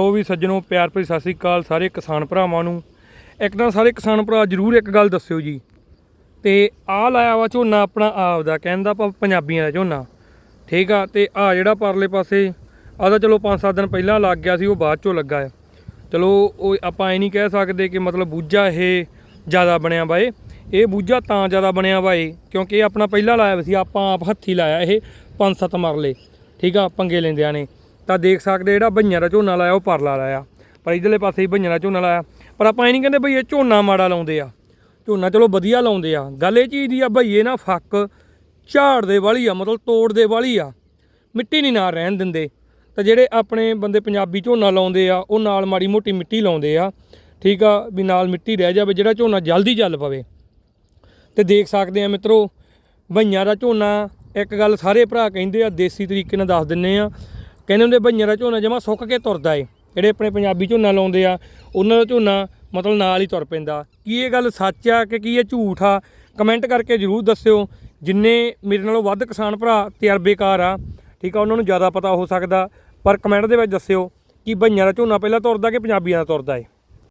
ਉਹ ਵੀ ਸੱਜਣੋ, ਪਿਆਰ ਭਰੀ ਸਤਿ ਸ੍ਰੀ ਅਕਾਲ ਸਾਰੇ ਕਿਸਾਨ ਭਰਾਵਾਂ ਨੂੰ। ਇੱਕ ਤਾਂ ਸਾਰੇ ਕਿਸਾਨ ਭਰਾ, ਜਰੂਰ ਇੱਕ ਗੱਲ ਦੱਸਿਓ ਜੀ। ਤੇ ਆਹ ਲਾਇਆ ਵਾ ਝੋਨਾ ਆਪਣਾ ਆਪ ਦਾ ਕਹਿੰਦਾ ਆਪਾਂ ਪੰਜਾਬੀਆਂ ਦਾ ਝੋਨਾ। ਠੀਕ ਆ, ਤੇ ਆ ਜਿਹੜਾ ਪਰਲੇ ਪਾਸੇ, ਆਹ ਤਾਂ ਚਲੋ 5-7 ਦਿਨ ਪਹਿਲਾਂ ਲੱਗ ਗਿਆ ਸੀ, ਉਹ ਬਾਅਦ ਚੋਂ ਲੱਗਾ ਆ। ਚਲੋ, ਉਹ ਆਪਾਂ ਇਹ ਨਹੀਂ ਕਹਿ ਸਕਦੇ ਕਿ ਮਤਲਬ ਬੂਝਾ ਇਹ ਜ਼ਿਆਦਾ ਬਣਿਆ ਵਾ ਇਹ। ਇਹ ਬੂਝਾ ਤਾਂ ਜ਼ਿਆਦਾ ਬਣਿਆ ਵਾ ਇਹ, ਕਿਉਂਕਿ ਇਹ ਆਪਣਾ ਪਹਿਲਾਂ ਲਾਇਆ ਸੀ, ਆਪਾਂ ਆਪ ਹੱਥੀ ਲਾਇਆ ਇਹ 5-7 ਮਰਲੇ। ਠੀਕ ਆ, ਪੰਗੇ ਲੈਂਦਿਆਂ ਨੇ। ਤਾਂ ਦੇਖ ਸਕਦੇ ਜਿਹੜਾ ਭਈਆਂ ਦਾ ਝੋਨਾ ਲਾਇਆ, ਉਹ ਪਰਲਾ ਲਾਇਆ। ਪਰ ਇਧਰਲੇ ਪਾਸੇ ਹੀ ਭਈਆਂ ਦਾ ਝੋਨਾ ਲਾਇਆ। ਪਰ ਆਪਾਂ ਇਹ ਨਹੀਂ ਕਹਿੰਦੇ ਬਈ ਇਹ ਝੋਨਾ ਮਾੜਾ ਲਾਉਂਦੇ ਆ। ਝੋਨਾ ਚਲੋ ਵਧੀਆ ਲਾਉਂਦੇ ਆ। ਗੱਲ ਇਹ ਚੀਜ਼ ਦੀ ਆ ਭਈਏ ਨਾ ਫੱਕ ਝਾੜ ਦੇ ਵਾਲੀ ਆ, ਮਤਲਬ ਤੋੜ ਦੇ ਵਾਲੀ ਆ। ਮਿੱਟੀ ਨਹੀਂ ਨਾਲ ਰਹਿਣ ਦਿੰਦੇ। ਤਾਂ ਜਿਹੜੇ ਆਪਣੇ ਬੰਦੇ ਪੰਜਾਬੀ ਝੋਨਾ ਲਾਉਂਦੇ ਆ, ਉਹ ਨਾਲ ਮਾੜੀ ਮੋਟੀ ਮਿੱਟੀ ਲਾਉਂਦੇ ਆ। ਠੀਕ ਆ ਵੀ ਨਾਲ ਮਿੱਟੀ ਰਹਿ ਜਾਵੇ, ਜਿਹੜਾ ਝੋਨਾ ਜਲਦੀ ਚੱਲ ਪਵੇ। ਤੇ ਦੇਖ ਸਕਦੇ ਆ ਮਿੱਤਰੋ ਭਈਆਂ ਦਾ ਝੋਨਾ, ਇੱਕ ਗੱਲ ਸਾਰੇ ਭਰਾ ਕਹਿੰਦੇ ਆ, ਦੇਸੀ ਤਰੀਕੇ ਨਾਲ ਦੱਸ ਦਿੰਨੇ ਆ। ਕਹਿੰਦੇ ਹੁੰਦੇ ਭਈਆਂ ਦਾ ਝੋਨਾ ਜਮਾ ਸੁੱਕ ਕੇ ਤੁਰਦਾ ਏ। ਜਿਹੜੇ ਆਪਣੇ ਪੰਜਾਬੀ ਝੋਨਾ ਲਾਉਂਦੇ ਆ, ਉਹਨਾਂ ਦਾ ਝੋਨਾ ਮਤਲਬ ਨਾਲ ਹੀ ਤੁਰ ਪੈਂਦਾ। ਕੀ ਇਹ ਗੱਲ ਸੱਚ ਆ ਕਿ ਕੀ ਇਹ ਝੂਠ ਆ? ਕਮੈਂਟ ਕਰਕੇ ਜਰੂਰ ਦੱਸਿਓ। ਜਿੰਨੇ ਮੇਰੇ ਨਾਲੋਂ ਵੱਧ ਕਿਸਾਨ ਭਰਾ ਤਜਰਬੇਕਾਰ ਆ, ਠੀਕ ਆ, ਉਹਨਾਂ ਨੂੰ ਜ਼ਿਆਦਾ ਪਤਾ ਹੋ ਸਕਦਾ। ਪਰ ਕਮੈਂਟ ਦੇ ਵਿੱਚ ਦੱਸਿਓ ਕਿ ਭਈਆਂ ਦਾ ਝੋਨਾ ਪਹਿਲਾਂ ਤੁਰਦਾ ਕਿ ਪੰਜਾਬੀਆਂ ਦਾ ਤੁਰਦਾ ਏ?